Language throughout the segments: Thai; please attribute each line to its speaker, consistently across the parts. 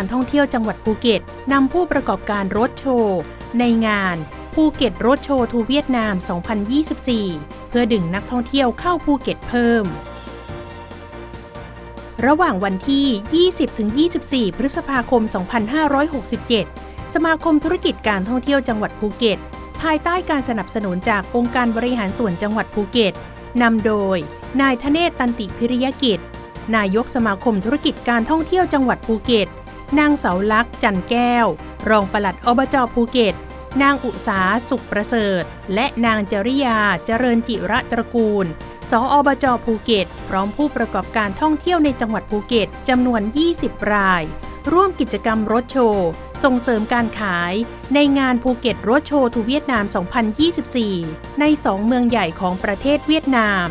Speaker 1: มธุรกิจการท่องเที่ยวจังหวัดภูเก็ตนำผู้ประกอบการรถโชว์ในงานภูเก็ตรถโชว์ทูเวียดนาม 2024 เพื่อดึงนักท่องเที่ยวเข้าภูเก็ตเพิ่ม ระหว่างวันที่ 20-24 พฤษภาคม 2567 สมาคมธุรกิจการท่องเที่ยวจังหวัดภูเก็ต ภายใต้การสนับสนุนจากองค์การบริหารส่วนจังหวัดภูเก็ตนำโดย นายธเนศตันติพิริยกิจ นายกสมาคมธุรกิจการท่องเที่ยวจังหวัดภูเก็ต นางเสาลักษ์จันแก้ว รองปลัดอบจภูเก็ต นางอุสาสุขประเสริฐ และนางจริยาเจริญจิระตระกูล สออบจภูเก็ต พร้อมผู้ประกอบการท่องเที่ยวในจังหวัดภูเก็ตจำนวน 20 ราย ร่วมกิจกรรมรถโชว์ ส่งเสริมการขายในงานภูเก็ตรถโชว์ทูเวียดนาม 2024 ใน 2 เมืองใหญ่ของประเทศเวียดนาม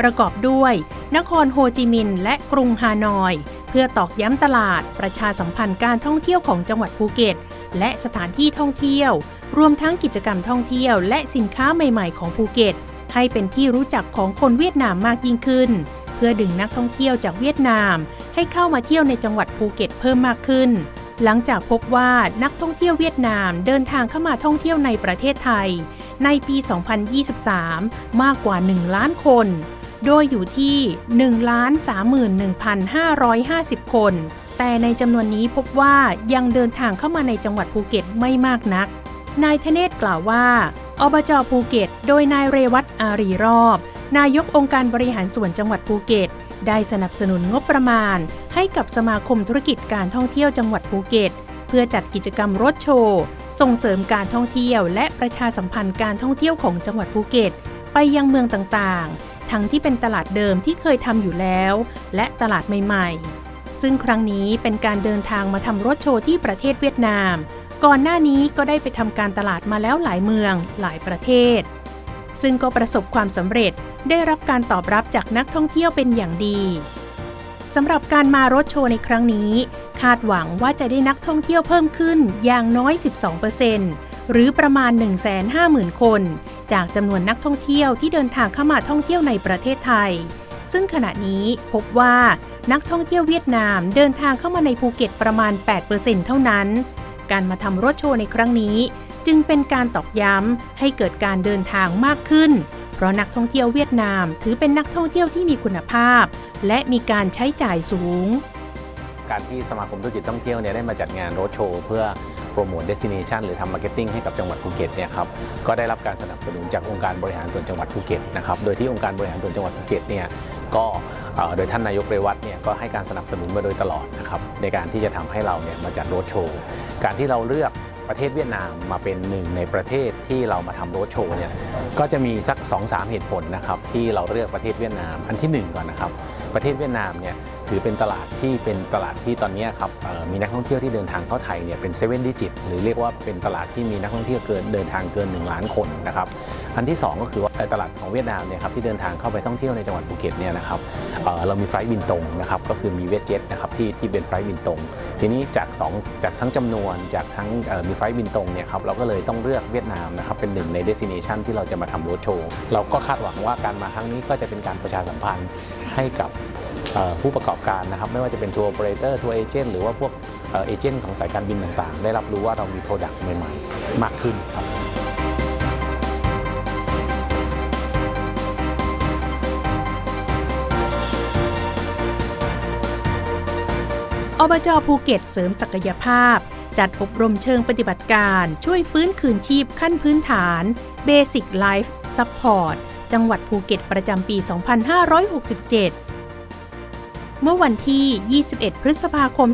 Speaker 1: ประกอบด้วย นครโฮจิมินห์และกรุงฮานอย เพื่อตอกย้ำตลาด ประชาสัมพันธ์การท่องเที่ยวของจังหวัดภูเก็ต และสถานที่ท่องเที่ยว รวมทั้งกิจกรรมท่องเที่ยว และสินค้าใหม่ ๆ ของภูเก็ต ให้เป็นที่รู้จักของคนเวียดนามมากยิ่งขึ้น เพื่อดึงนักท่องเที่ยวจากเวียดนาม ให้เข้ามาเที่ยวในจังหวัดภูเก็ตเพิ่มมากขึ้น หลังจากพบว่านักท่องเที่ยวเวียดนามเดินทางเข้ามาท่องเที่ยวในประเทศไทย ในปี 2023 มากกว่า 1 ล้านคน โดยอยู่ที่ 131,550 คน แต่ในจำนวนนี้พบว่ายังเดินทางเข้ามาในจังหวัดภูเก็ตไม่มากนัก นายธเนศกล่าวว่า อบจภูเก็ต โดยนายเรวัตอารีรอบ นายกองค์การบริหารส่วนจังหวัดภูเก็ต ได้สนับสนุนงบประมาณ ให้กับสมาคมธุรกิจการท่องเที่ยวจังหวัดภูเก็ต เพื่อจัดกิจกรรมรถโชว์ ส่งเสริมการท่องเที่ยว และประชาสัมพันธ์การท่องเที่ยวของจังหวัดภูเก็ต ไปยังเมืองต่างๆ ทั้งที่เป็นตลาดเดิมที่เคยทำอยู่แล้ว และตลาดใหม่ๆ ซึ่งครั้งนี้เป็นการเดินทางมาทำรถโชว์ที่ประเทศเวียดนาม ก่อนหน้านี้ก็ได้ไปทำการตลาดมาแล้วหลายเมืองหลายประเทศ ซึ่งก็ประสบความสำเร็จได้รับการตอบรับจากนักท่องเที่ยวเป็นอย่างดีสำหรับการมารถโชว์ในครั้งนี้ คาดหวังว่าจะได้นักท่องเที่ยวเพิ่มขึ้นอย่างน้อย 12% หรือประมาณ 150,000 คน จากจำนวนนักท่องเที่ยวที่เดินทางเข้ามาท่องเที่ยวในประเทศไทย ซึ่งขณะนี้พบว่านักท่องเที่ยวเวียดนามเดินทางเข้ามาในภูเก็ตประมาณ 8%เท่านั้น การมาทำรถโชว์ในครั้งนี้ จึงเป็นการตอกย้ำให้เกิดการเดินทางมากขึ้น เพราะนักท่องเที่ยวเวียดนามถือเป็นนักท่องเที่ยวที่มีคุณภาพ และมีการใช้จ่ายสูง
Speaker 2: การที่สมาคมธุรกิจท่องเที่ยวเนี่ยได้มาจัดงานโรดโชว์เพื่อ โปรโมทเดส i เนชันหรือทำมาร์เก็ตติ้งให้กับจังหวัดภูเก็ตเนี่ยครับก็ได้รับการสนับสนุนจากองค์การบริหารส่วนจังหวัดภูเก็ตนะครับโดยที่องค์การบริหารส่วนจังหวัดภูเก็ตเนี่ยก็โดยท่านนายกเรวัตเนี่ยก็ให้การสนับสนุนมาโดยตลอดนะครับในการที่จะทำให้เราเนี่ยมาจัดโรดโชว์การที่เราเลือกประเทศเวียดนามมาเป็นหนึ่งในประเทศที่เรามาทำโรดโชว์เนี่ยก็จะมีสัก 2-3 เหตุผลนะครับที่เราเลือกประเทศเวียดนามอันที่หนึ่งก่อนนะครับ ประเทศเวียดนามเนี่ย ถือเป็นตลาดที่เป็นตลาดที่ตอนนี้ครับมีนักท่องเที่ยวที่เดินทางเข้าไทยเนี่ยเป็นเซเว่นดิจิตหรือเรียกว่าเป็นตลาดที่มีนักท่องเที่ยวเกินเดินทางเกิน 1 ล้านคนนะครับอันที่ 2 ก็คือว่าตลาดของเวียดนามเนี่ยครับที่เดินทางเข้าไปท่องเที่ยวในจังหวัดภูเก็ตเนี่ยนะครับเเรามีไฟล์บินตรงนะครับก็คือมีเวทเจ็ตนะครับที่ที่เป็นไฟล์บินตรง ทีนี้จากสองจากทั้งจำนวนจากทั้งมีไฟล์บินตรงเนี่ยครับเราก็เลยต้องเลือกเวียดนามนะครับเป็นหนึ่งในเดส i เนชันที่เราจะมาทำโรดโชว์เราก็คาดหวังว่าการมาครั้งนี้ก็จะเป็นการประชาสัมพันธ์ให้กับ ผู้ประกอบการนะครับไม่ว่าจะเป็นทัวร์โอเปอเรเตอร์ทัวร์เอเจนต์หรือว่าพวกเอเจนต์ของสายการบินต่างๆ ได้รับรู้ว่าเรามีโปรดักต์ใหม่ๆ มากขึ้นครับ
Speaker 1: อบจภูเก็ตเสริมศักยภาพ จัดอบรมเชิงปฏิบัติการช่วยฟื้นคืนชีพขั้นพื้นฐาน Basic Life Support จังหวัดภูเก็ตประจำปี 2567 เมื่อวันที่ 21 พฤษภาคม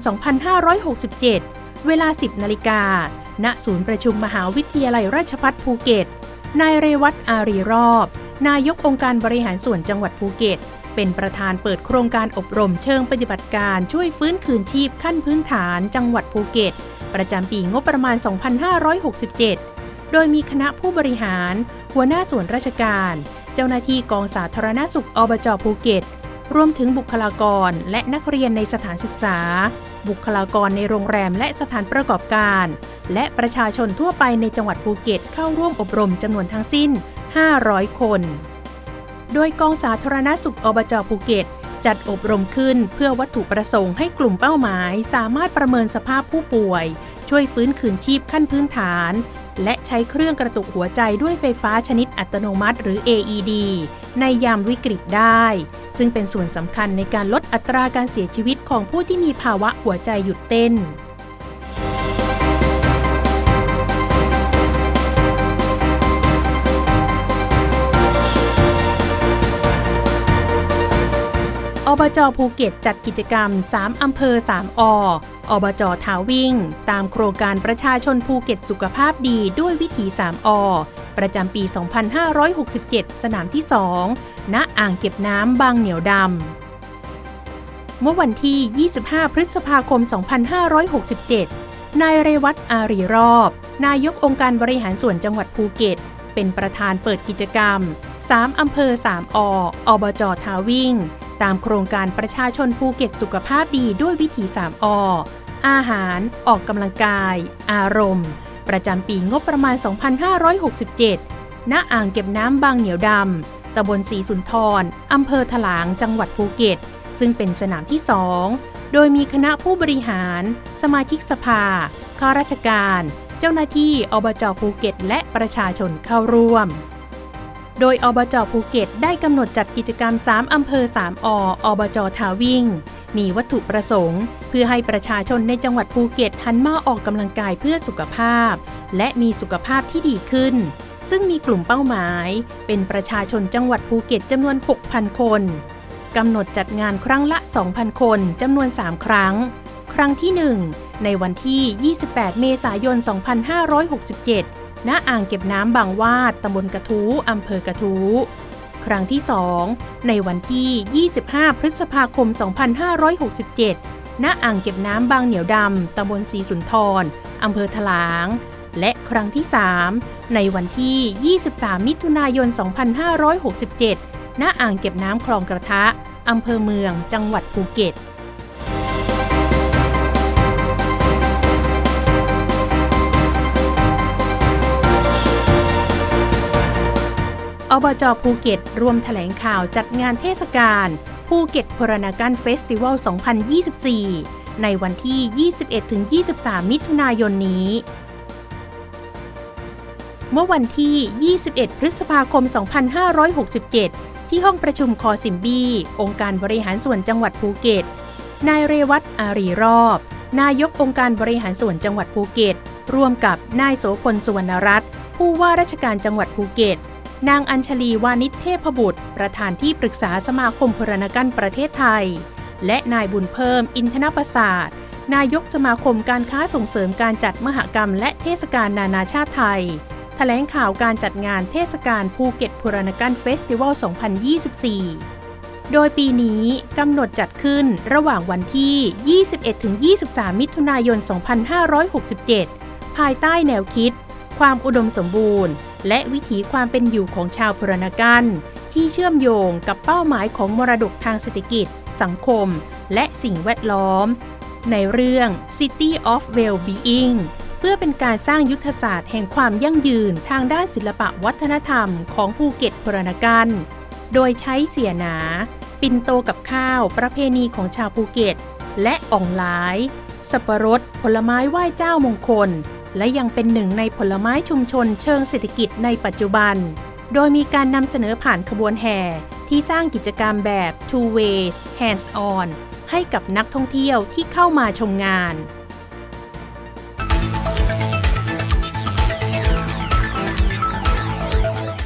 Speaker 1: 2567 เวลา 10 นาฬิกา ณ ศูนย์ประชุมมหาวิทยาลัยราชภัฏภูเก็ต นายเรวัตอารีรอบ นายกองค์การบริหารส่วนจังหวัดภูเก็ต เป็นประธานเปิดโครงการอบรมเชิงปฏิบัติการช่วยฟื้นคืนชีพขั้นพื้นฐานจังหวัดภูเก็ต ประจำปีงบประมาณ 2567 โดยมีคณะผู้บริหาร หัวหน้าส่วนราชการ เจ้าหน้าที่กองสาธารณสุขอบจภูเก็ต รวมถึงบุคลากรและนักเรียนในสถานศึกษา บุคลากรในโรงแรมและสถานประกอบการ และประชาชนทั่วไปในจังหวัดภูเก็ตเข้าร่วมอบรมจำนวนทั้งสิ้น 500 คน โดยกองสาธารณสุขอบจภูเก็ตจัดอบรมขึ้นเพื่อวัตถุประสงค์ให้กลุ่มเป้าหมาย สามารถประเมินสภาพผู้ป่วย ช่วยฟื้นคืนชีพขั้นพื้นฐาน และใช้เครื่องกระตุกหัวใจด้วยไฟฟ้าชนิดอัตโนมัติหรือ AED ในยามวิกฤตได้ ซึ่งเป็นส่วนสำคัญในการลดอัตราการเสียชีวิตของผู้ที่มีภาวะหัวใจหยุดเต้น อบจภูเก็ตจัดกิจกรรม 3 อำเภอ 3 อ อบจทาวิ่ง ตามโครงการประชาชนภูเก็ตสุขภาพดีด้วยวิถี 3 อ ประจำปี 2567 สนามที่ 2 ณ อ่างเก็บน้ำบางเหนียวดำ เมื่อวันที่ 25 พฤษภาคม 2567 นายเรวัตอารีรอบ นายกองค์การบริหารส่วนจังหวัดภูเก็ต เป็นประธานเปิดกิจกรรม 3 อำเภอ 3 อ อบจทาวิ่ง ตามโครงการประชาชนภูเก็ตสุขภาพดีด้วยวิถี3ออาหาร ออกกำลังกาย อารมณ์ ประจำปีงบประมาณ 2567 ณ อ่างเก็บน้ำบางเหนียวดำ ตำบลศรีสุนทร อำเภอถลาง จังหวัดภูเก็ต ซึ่งเป็นสนามที่ 2 โดยมีคณะผู้บริหาร สมาชิกสภา ข้าราชการ เจ้าหน้าที่อบจภูเก็ต และประชาชนเข้าร่วม โดยอบจภูเก็ตได้กำหนดจัดกิจกรรม 3 อำเภอ 3 อ อบจทาวิ่ง มีวัตถุประสงค์ เพื่อให้ประชาชนในจังหวัดภูเก็ตหันมาออกกำลังกายเพื่อสุขภาพ และมีสุขภาพที่ดีขึ้น ซึ่งมีกลุ่มเป้าหมาย เป็นประชาชนจังหวัดภูเก็ตจำนวน 6,000 คนกำหนดจัดงานครั้งละ 2,000 คนจำนวน 3 ครั้ง ครั้งที่ 1 ในวันที่ 28 เมษายน 2567 ณอ่างเก็บน้ำบางวาดตำบลกระทู้อำเภอกระทู้ครั้งที่ 2 ในวันที่ 25 พฤษภาคม 2567 ณ อ่างเก็บน้ำบางเหนียวดำ ตำบลศรีสุนทร อำเภอถลาง และครั้งที่ 3 ในวันที่ 23 มิถุนายน 2567 ณ อ่างเก็บน้ำคลองกระทะ อำเภอเมือง จังหวัดภูเก็ต อบจภูเก็ตรวมแถลงข่าวจัดงานเทศกาลภูเก็ตพรณกันเฟสติวัล 2024 ในวันที่ 21-23 มิถุนายนนี้ เมื่อวันที่ 21 พฤษภาคม 2567 ที่ห้องประชุมคอสิมบี องค์การบริหารส่วนจังหวัดภูเก็ต นายเรวัตอารีรอบ นายกองค์การบริหารส่วนจังหวัดภูเก็ต ร่วมกับนายโสพลสุวรรณรัตน์ผู้ว่าราชการจังหวัดภูเก็ต นางอัญชลีวานิชเทพบุตร ประธานที่ปรึกษาสมาคมพรณกันประเทศไทย และนายบุญเพิ่มอินทนประสาทนายกสมาคมการค้าส่งเสริมการจัดมหกรรมและเทศกาลนานาชาติไทยแถลงข่าวการจัดงานเทศกาลภูเก็ตพรณกันเฟสติวัล 2024 โดยปีนี้กำหนดจัดขึ้นระหว่างวันที่ 21-23 มิถุนายน 2567 ภายใต้แนวคิด ความอุดมสมบูรณ์ และวิถีความเป็นอยู่ของชาวพรณกันที่เชื่อมโยงกับเป้าหมายของมรดกทางเศรษฐกิจ สังคม และสิ่งแวดล้อม ในเรื่อง City of Well-being เพื่อเป็นการสร้างยุทธศาสตร์แห่งความยั่งยืนทางด้านศิลปะวัฒนธรรมของภูเก็ตพรณกันโดยใช้เสียหนา ปินโตกับข้าวประเพณีของชาวภูเก็ต และอ่องหลาย สับปะรด ผลไม้ไหว้เจ้ามงคล และยังเป็นหนึ่งในผลไม้ชุมชนเชิงเศรษฐกิจในปัจจุบัน โดยมีการนำเสนอผ่านขบวนแห่ ที่สร้างกิจกรรมแบบ two ways hands on ให้กับนักท่องเที่ยวที่เข้ามาชมงาน